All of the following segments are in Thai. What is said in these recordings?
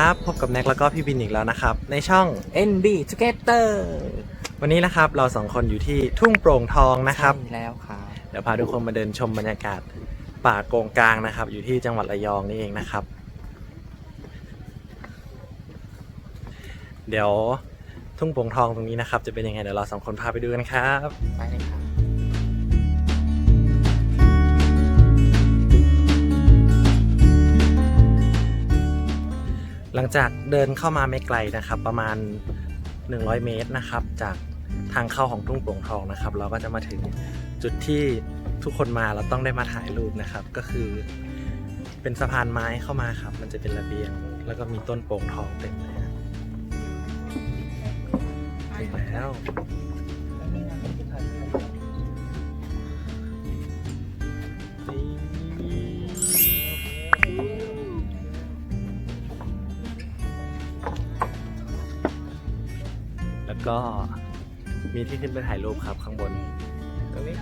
วัสดีครับ พบกับแน็กแล้วก็พี่บินอีกแล้วนะครับ ในช่อง NB Together วันนี้นะครับเราสองคนอยู่ที่ทุ่งโปร่งทองนะครับ ใช่แล้วครับเดี๋ยวพาทุกคนมาเดินชมบรรยากาศป่าโกงกลางนะครับ อยู่ที่จังหวัดระยองนี่เองนะครับ เดี๋ยวทุ่งโปร่งทองตรงนี้นะครับ จะเป็นยังไงเดี๋ยวเราสองคนพาไปดูกันครับ ไปเลยครับ ลังจากเดินเข้ามาไม่ไกลนะครับ ประมาณ 100 เมตรนะครับ จากทางเข้าของทุ่งโป่งทองนะครับ เราก็จะมาถึงจุดที่ทุกคนมาเราต้องได้มาถ่ายรูปนะครับ ก็คือ เป็นสะพานไม้เข้ามาครับ มันจะเป็นระเบียง แล้วก็มีต้นโป่งทองเต็มเลยถึงแล้ว ก็มีที่ขึ้นไปถ่ายรูปครับข้างบนตรงนี้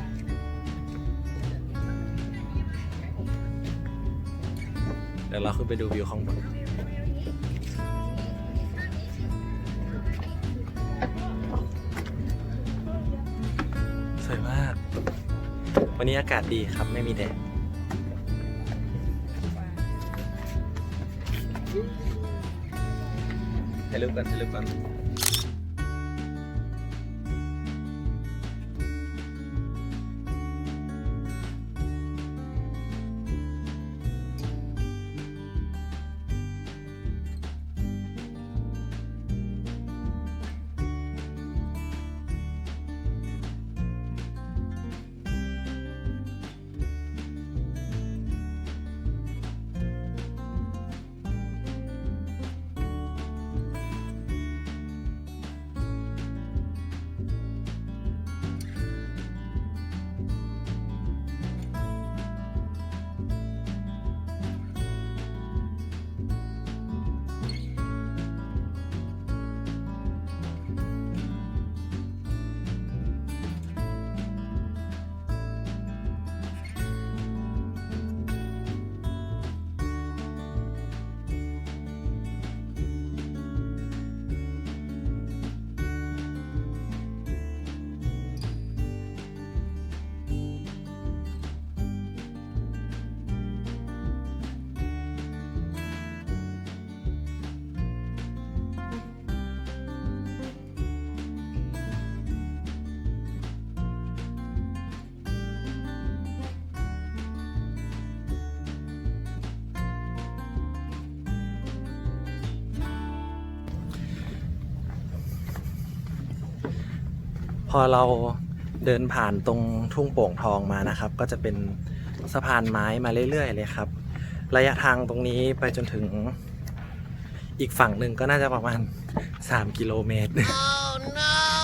เดี๋ยวเราขึ้นไปดูวิวข้างบนสวยมาก วันนี้อากาศดีครับไม่มีแดดถ่ายรูปกันถ่ายรูปกัน พอเราเดินผ่านตรงทุ่งโป่งทองมานะครับ ก็จะเป็นสะพานไม้มาเรื่อยๆเลยครับ ระยะทางตรงนี้ไปจนถึงอีกฝั่งหนึ่งก็น่าจะประมาณ 3 กิโลเมตร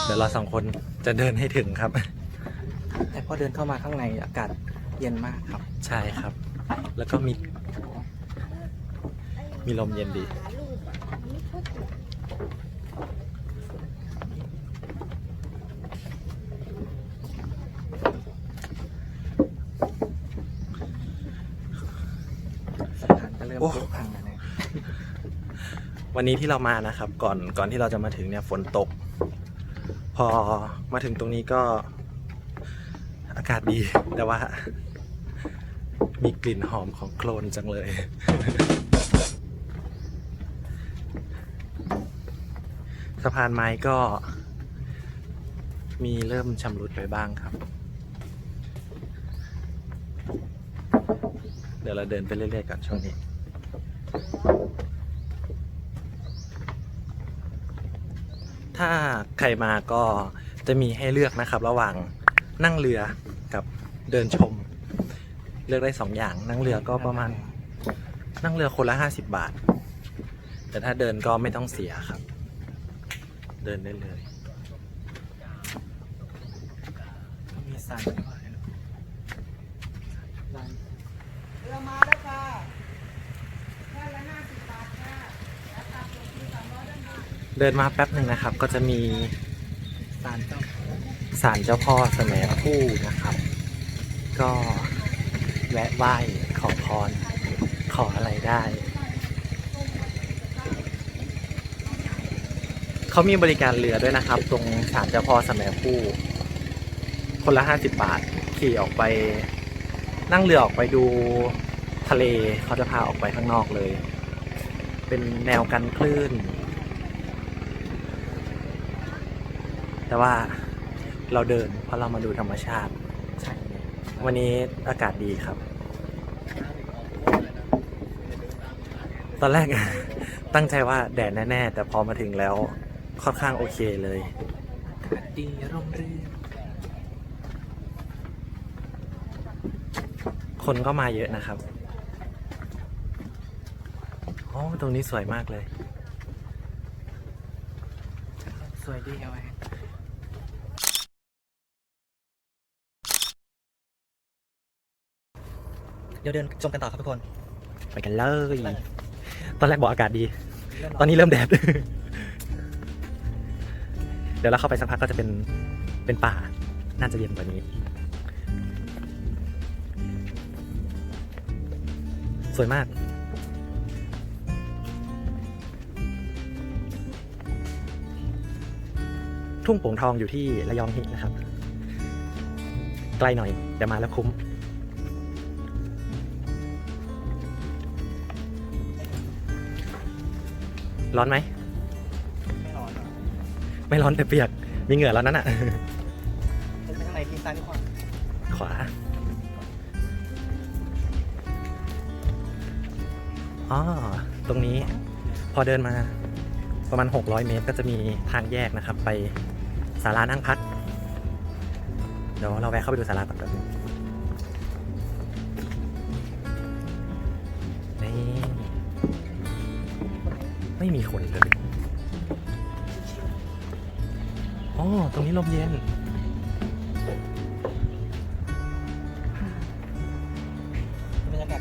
เดี๋ยวเราสองคนจะเดินให้ถึงครับ แต่พอเดินเข้ามาข้างในอากาศเย็นมากครับ ใช่ครับ แล้วก็มี มีลมเย็นดี สะ พานก็เริ่มโอ้พังแล้วนะวันนี้ที่เรามานะครับ ก่อนก่อนที่เราจะมาถึงเนี่ยฝนตก พอมาถึงตรงนี้ก็ อากาศดีแต่ว่า มีกลิ่นหอมของโคลนจังเลย สะพานไม้ก็ มีเริ่มชำรุดไปบ้างครับ เดี๋ยวเราเดินไปเรื่อยๆก่อนช่วงนี้ ถ้าใครมาก็จะมีให้เลือกนะครับ ระหว่างนั่งเรือกับเดินชม เลือกได้สองอย่างนั่งเรือก็ประมาณ นั่งเรือคนละห้าสิบบาท แต่ถ้าเดินก็ไม่ต้องเสียครับ เดินได้เลยมีสายลาน เรือมาแล้วค่ะแค่ละห้าสิบบาทค่ะแล้วตัดลงที่สามร้อยด้านบน เดินมาแป๊บหนึ่งนะครับ ก็จะมีสารเจ้าศาลเจ้าพ่อแสมผู้นะครับ ก็แวะไหว้ขอพรขออะไรได้ เขามีบริการเรือด้วยนะครับ ตรงศาลเจ้าพ่อสมยผู้ คนละห้าสิบบาท ขี่ออกไป นั่งเรือออกไปดูทะเลเขาจะพาออกไปข้างนอกเลย เป็นแนวกันคลื่น แต่ว่าเราเดินเพราะเรามาดูธรรมชาติ วันนี้อากาศดีครับ ตอนแรก ตั้งใจว่าแดดแน่ ๆ แต่พอมาถึงแล้วค่อนข้างโอเคเลยอากาศดีร่มรื่นคนก็มาเยอะนะครับโอ้ตรงนี้สวยมากเลย สวยดีเอาไว้ เดี๋ยวเดินชมกันต่อครับทุกคนไปกันเลย ตอนแรกบอกอากาศดี ตอนนี้เริ่มแดด เดี๋ยวเราเข้าไปสักพักก็จะเป็น เป็นป่า น่าจะเย็นกว่านี้ สวยมากทุ่งโป่งทองอยู่ที่ระยองฮินะครับใกล้หน่อยแต่มาแล้วคุ้ม ร้อนไหม ไม่ร้อนหรอกไม่ร้อนแต่เปียก มีเหงื่อแล้วนั่นอะ เดินไปข้างในที่ซ้ายนี่ขวาขวา อ๋อ ตรงนี้พอเดินมาประมาณ 600 เมตร ก็จะมีทางแยกนะครับ ไปศาลานั่งพัก เดี๋ยวเราแวะเข้าไปดูศาลาก่อนแป๊บนึง ไม่มีคนเลยอ๋อตรงนี้ลมเย็น บรรยากาศ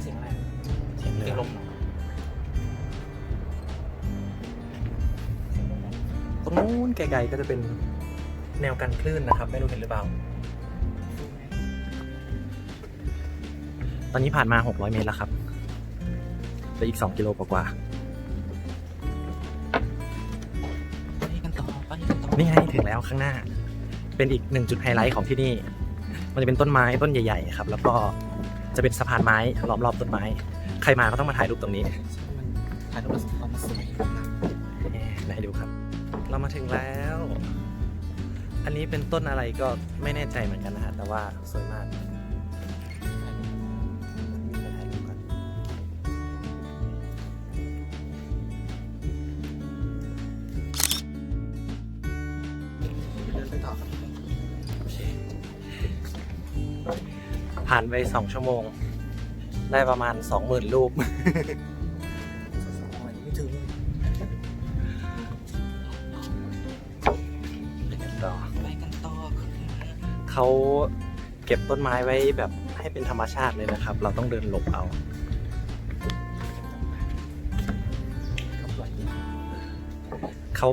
เสียงอะไรเสียงเรืเสียอ งลมเหรอตรงนู้นไกลๆก็จะเป็นแนวกันคลื่นนะครับ ไม่รู้เห็นหรือเปล่า ตอนนี้ผ่านมา 600 เมตรแล้วครับเหลืออีก 2 กิโลกว่าไปกันต่อไปกันต่อๆนี่ไงถึงแล้วข้างหน้า เป็นอีกหนึ่งจุดไฮไลท์ของที่นี่ มันจะเป็นต้นไม้ต้นใหญ่ๆครับ แล้วก็จะเป็นสะพานไม้ล้อมรอบต้นไม้ ใครมาก็ต้องมาถ่ายรูปตรงนี้มันถ่ายรูปแล้วออกมาสวยเอ๊ะไหนดูครับ เรามาถึงแล้ว อันนี้เป็นต้นอะไรก็ไม่แน่ใจเหมือนกันนะฮะ แต่ว่าสวยมาก ผ่านไปสองชั่วโมง ได้ประมาณสองหมื่นรูปไม่ถึงต่อไปกันต่อเขาเก็บต้นไม้ไว้แบบให้เป็นธรรมชาติเลยนะครับ เราต้องเดินหลบเอาเขา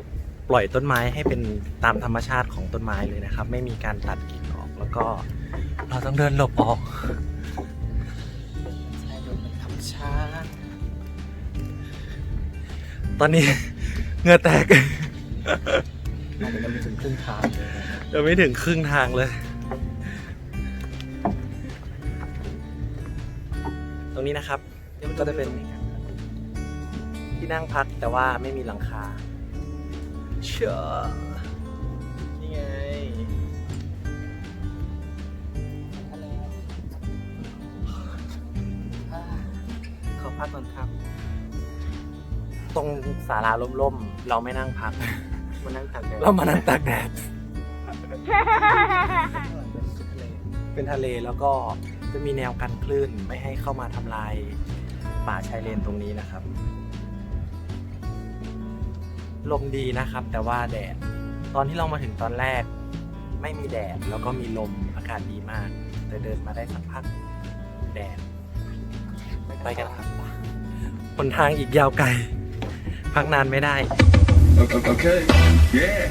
ปล่อยต้นไม้ให้เป็นตามธรรมชาติของต้นไม้เลยนะครับ ไม่มีการตัดกิ่งออกแล้วก็ เราต้องเดินหลบออกใช่ดูเป็นธรรมชาติตอนนี้เหงื่อแตกอาจจะยังไม่ถึงครึ่งทางเลยนะยังไม่ถึงครึ่งทางเลย ตรงนี้นะครับ ก็จะเป็น ที่นั่งพักแต่ว่าไม่มีหลังคา เชื่อ พักก่อนครับตรงศาลาล่มๆ เราไม่นั่งพัก มานั่งตักแดดเรามานั่งตากแดดเป็นทะเลเป็นทะเลแล้วก็จะมีแนวกันคลื่นไม่ให้เข้ามาทำลายป่าชายเลนตรงนี้นะครับ ลมดีนะครับ แต่ว่าแดด ตอนที่เรามาถึงตอนแรก ไม่มีแดดแล้วก็มีลมอากาศดีมาก แต่เดินมาได้สักพักแดดไปกันครับ หนทางอีกยาวไกล พักนานไม่ได้ Okay. Yeah.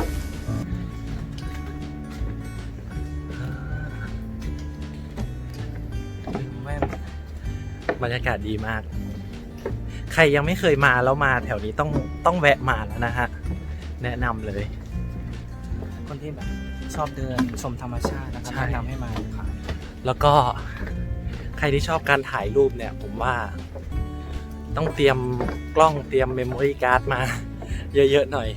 แม่บรรยากาศดีมาก ใครยังไม่เคยมาแล้วมาแถวนี้ต้องต้องแวะมาแล้วนะฮะ แนะนำเลย คนที่แบบชอบเดินชมธรรมชาตินะครับใช่ แนะนำให้มาครับแล้วก็ใครที่ชอบการถ่ายรูปเนี่ย ผมว่า ต้องเตรียมกล้องเตรียมเมมโมรี่การ์ดมาเยอะๆหน่อย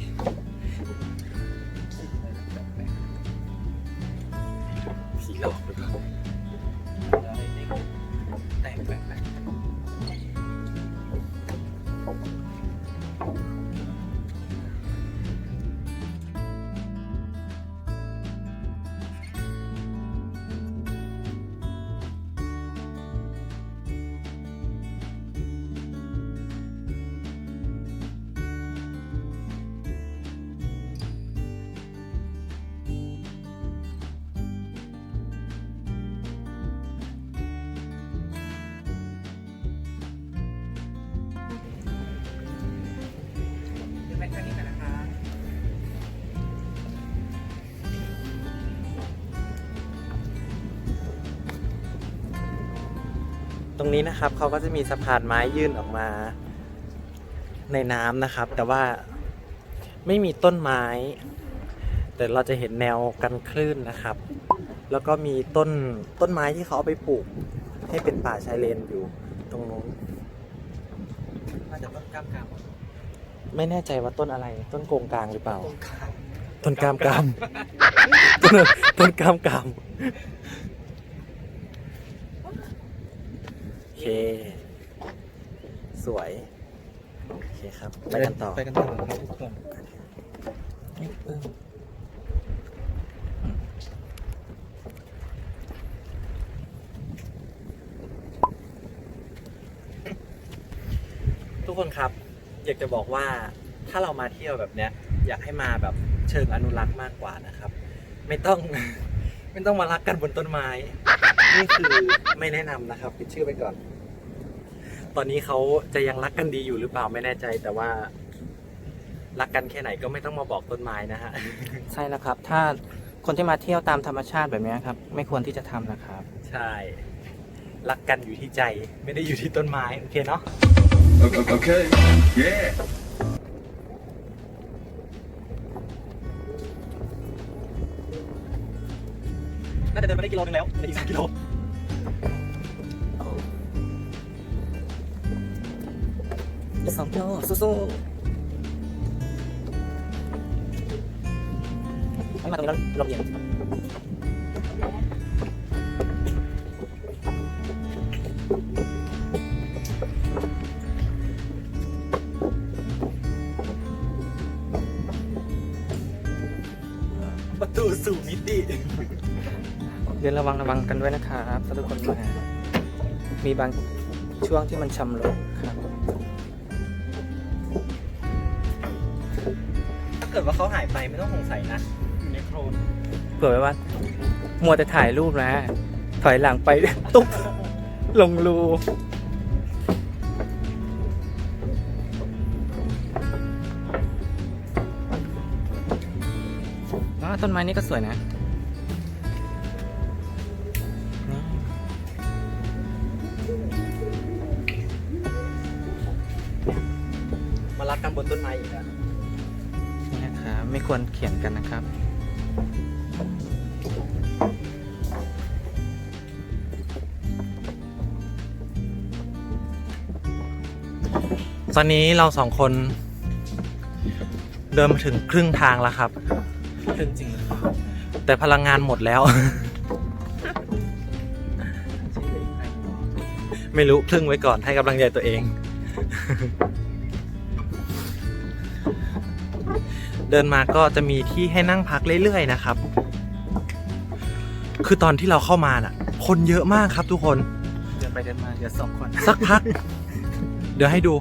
รงนี้นะครับเขาก็จะมีสะพานไม้ยื่นออกมา ในน้ำนะครับ แต่ว่าไม่มีต้นไม้ แต่เราจะเห็นแนวกันคลื่นนะครับ แล้วก็มีต้นต้นไม้ที่เขาเอาไปปลูก ให้เป็นป่าชายเลนอยู่ตรงนู้นน่าจะต้นกล้ามกรามไม่แน่ใจว่าต้นอะไร ต้นโกงกลางหรือเปล่า ต้นขาต้นกามกามต้นต้นกามกามโอ เค สวย โอเคครับ ไปกันต่อ ไปกันต่อครับทุกคนนี่เออทุกคนครับ อยากจะบอกว่าถ้าเรามาเที่ยวแบบเนี้ย อยากให้มาแบบเชิงอนุรักษ์มากกว่านะครับ ไม่ต้อง ไม่ต้องมารักกันบนต้นไม้ นี่คือไม่แนะนำนะครับปิดชื่อไปก่อน ตอนนี้เขาจะยังรักกันดีอยู่หรือเปล่าไม่แน่ใจ แต่ว่ารักกันแค่ไหนก็ไม่ต้องมาบอกต้นไม้นะฮะ ใช่แล้วครับ ถ้าคนที่มาเที่ยวตามธรรมชาติแบบนี้ครับ ไม่ควรที่จะทำนะครับ ใช่ รักกันอยู่ที่ใจไม่ได้อยู่ที่ต้นไม้โอเคเนาะ Okay, okay. Yeah. น่าจะเดินไปได้กิโลนึงแล้วเหลืออีกสองกิโล อีกสองกิโลสู้ๆไม่มาตรงนี้เราลมเย็นประตูสู่มิติเดินระวังระวังกันด้วยนะครับถ้าทุกคนมามีบางช่วงที่มันชำรุดครับ กิดว่าเขาหายไปไม่ต้องสงสัยนะอยู่ในโครนเผื่อไว้ว่า มัวแต่ถ่ายรูปนะ ถอยหลังไป ตุ๊บ ลงรูอ๋อต้นไม้นี่ก็สวยนะนี่มารักกันบนต้นไม้อีกแล้ว นี่นะครับ ไม่ควรเขียนกันนะครับ ตอนนี้เราสองคน เดินมาถึงครึ่งทางแล้วครับเรื่องจริงเลยแต่พลังงานหมดแล้ว ไม่รู้ครึ่งไว้ก่อนให้กำลังใจตัวเอง เดินมาก็จะมีที่ให้นั่งพักเรื่อยๆนะครับ คือตอนที่เราเข้ามาน่ะ คนเยอะมากครับทุกคน เดินไปเดินมาเดี๋ยวสองคน สักพัก เดี๋ยวให้ดู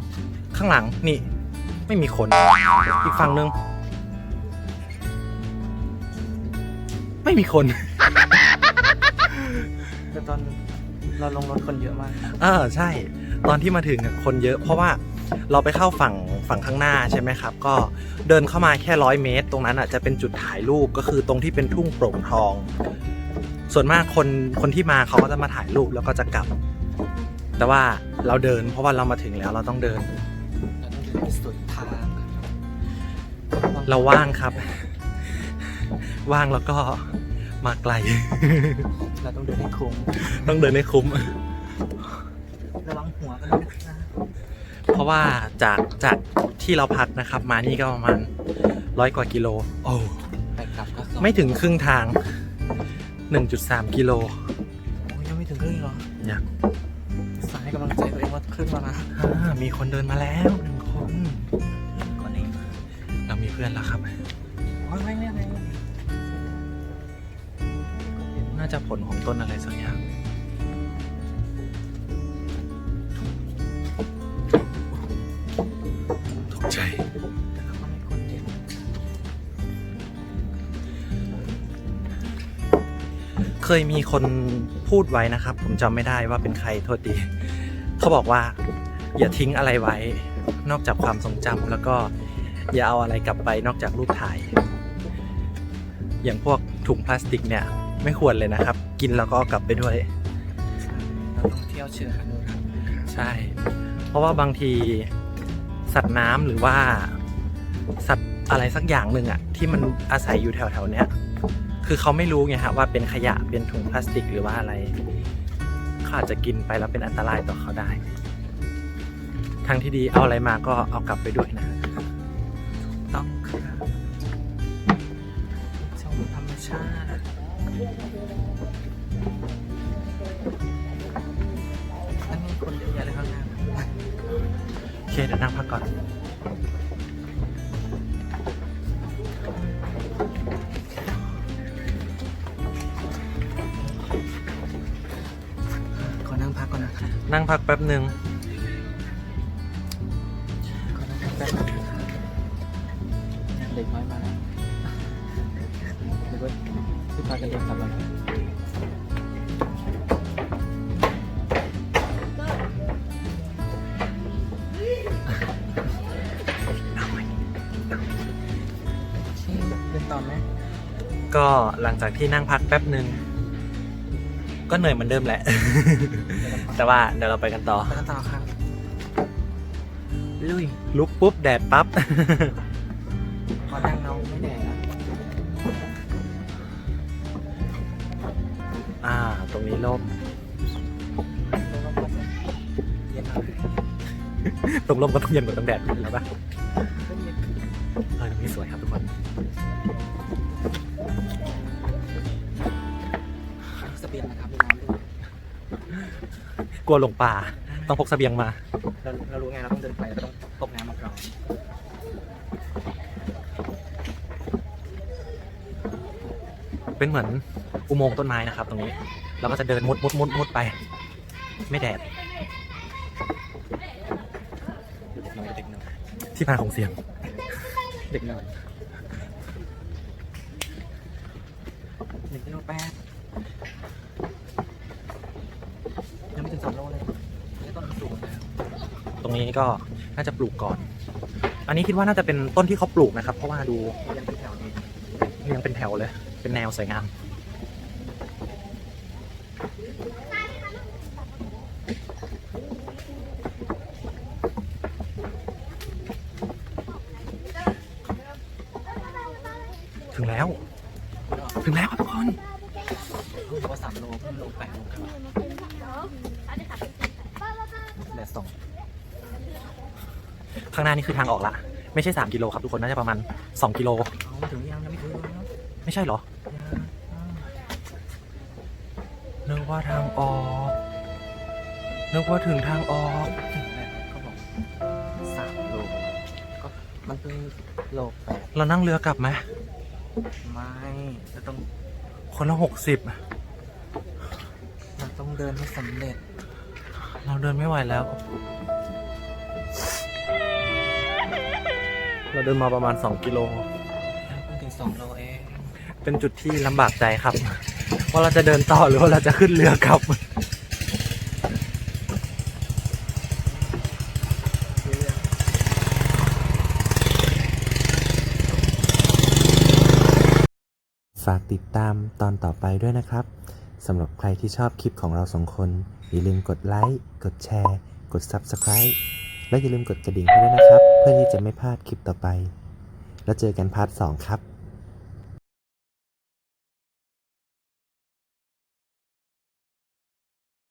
ข้างหลังนี่ ไม่มีคน อีกฝั่งหนึ่งไม่มีคน แต่ตอนเราลงรถคนเยอะมาก เออใช่ ตอนที่มาถึงอะคนเยอะเพราะว่า เราไปเข้าฝั่งฝั่งข้างหน้าใช่ไหมครับ ก็เดินเข้ามาแค่ร้อยเมตร ตรงนั้นอะจะเป็นจุดถ่ายรูปก็คือตรงที่เป็นทุ่งโปร่งทอง ส่วนมากคนคนที่มาเขาก็จะมาถ่ายรูปแล้วก็จะกลับ แต่ว่าเราเดินเพราะว่าเรามาถึงแล้วเราต้องเดินเราต้องเดินไปสุดทางเราว่างครับ ว่างแล้วก็มาไกล เราต้องเดินให้คุ้มต้องเดินให้คุ้ม ระวังหัวกันด้วยนะคะ เพราะว่าจากจากที่เราพักนะครับ มานี่ก็ประมาณร้อยกว่ากิโล โอ้ไปกลับก็สองไม่ถึงครึ่งทาง 1.3 กิโลโอ้ยยังไม่ถึงครึ่งหรออยากสายให้กำลังใจตัวเองว่าครึ่งแล้วนะอ่ามีคนเดินมาแล้วหนึ่งคน ก่อนเองเรามีเพื่อนแล้วครับ โอ้ยไม่ไม่ไม่น่าจะผลของต้นอะไรสักอย่าง เคยมีคนพูดไว้นะครับ ผมจำไม่ได้ว่าเป็นใครโทษดีเขาบอกว่า อย่าทิ้งอะไรไว้ นอกจากความทรงจำแล้วก็อย่าเอาอะไรกลับไปนอกจากรูปถ่าย อย่างพวกถุงพลาสติกเนี่ย ไม่ควรเลยนะครับ กินแล้วก็เอากลับไปด้วยเราต้องเที่ยวเชิงอนุรักษ์ใช่ เพราะว่าบางทีสัตว์น้ำหรือว่า สัตว์อะไรสักอย่างหนึ่งอะที่มันอาศัยอยู่แถวๆเนี้ย คือเขาไม่รู้ไงฮะว่าเป็นขยะเป็นถุงพลาสติกหรือว่าอะไรเขาอาจจะกินไปแล้วเป็นอันตรายต่อเขาได้ ทางที่ดีเอาอะไรมาก็เอากลับไปด้วยนะต้องค่ะชมธรรมชาติอันนี้คนเยอะแยะเลยข้างหน้าโอเคเดี๋ยวนั่งพักก่อน นนะคะนั่งพักแป๊บหนึ่งขอนั่งพักแป๊บนึงนะคะเด็กน้อยมาแล้วเด็กว่าที่พากันเดินกลับแล้วนะเดินต่อไหมก็หลังจากที่นั่งพักแป๊บหนึ่งก็เหนื่อยเหมือนเดิมแหละ แต่ว่าเดี๋ยวเราไปกันต่อ ไปกันต่อครับ ลุยลุกปุ๊บแดดปั๊บ ขอนั่งเงาไม่แดดนะอ่า ตรงนี้ร่ม แล้วก็เย็นหน่อยตรงร่มก็ต้องเย็นกว่าตรงแดดแล้วปะก็เย็น เออตรงนี้สวยครับทุกคน กลัวหลงป่า ต้องพกเสบียงมา เราเรารู้ไงเราต้องเดินไปเราต้องพกน้ำมาพร้อมเป็นเหมือนอุโมงค์ต้นไม้นะครับ ตรงนี้ เราก็จะเดินมุดมุดมุดมุดไป ไม่แดดเด็กน้อยเด็กน้อยที่มาของเสียง เด็กน้อยหนึ่งกิโลแปดยังไม่ถึงสองโลเลยนี่ ตรงนี้ก็น่าจะปลูกก่อน อันนี้คิดว่าน่าจะเป็นต้นที่เขาปลูกนะครับ เพราะว่าดูยังเป็นแถวนี้ยังเป็นแถวเลย เป็นแนวสวยงามถึงแล้ว ถึงแล้วครับทุกคนว่าสามโลเพิ่งโลแปดโลครับแดดสอง ข้างหน้านี่คือทางออกละ ไม่ใช่ 3 กิโลครับทุกคน น่าจะประมาณ 2 กิโล เอาไม่ถึงยังยังไม่ถึงเลยเนาะไม่ใช่เหรอยังอ่านึกว่าทางออกนึกว่าถึงทางออก ถึงแล้วเขาบอกสามโลก็มันเพิ่งโลแปดเรานั่งเรือกลับไหม ไม่เราต้องคนละหกสิบเราต้องเดินให้สำเร็จเราเดินไม่ไหวแล้ว เราเดินมาประมาณ 2 กิโลแล้วเพิ่งถึงสองโลเองเป็นจุดที่ลำบากใจครับ ว่าเราจะเดินต่อหรือว่าเราจะขึ้นเรือกลับ ฝากติดตามตอนต่อไปด้วยนะครับสำหรับใครที่ชอบคลิปของเราสองคน อย่าลืมกดไลค์ กดแชร์ กด Subscribe และอย่าลืมกดกระดิ่งให้ด้วยนะครับ เพื่อที่จะไม่พลาดคลิปต่อไป แล้วเจอกันพาร์ท 2 ครับ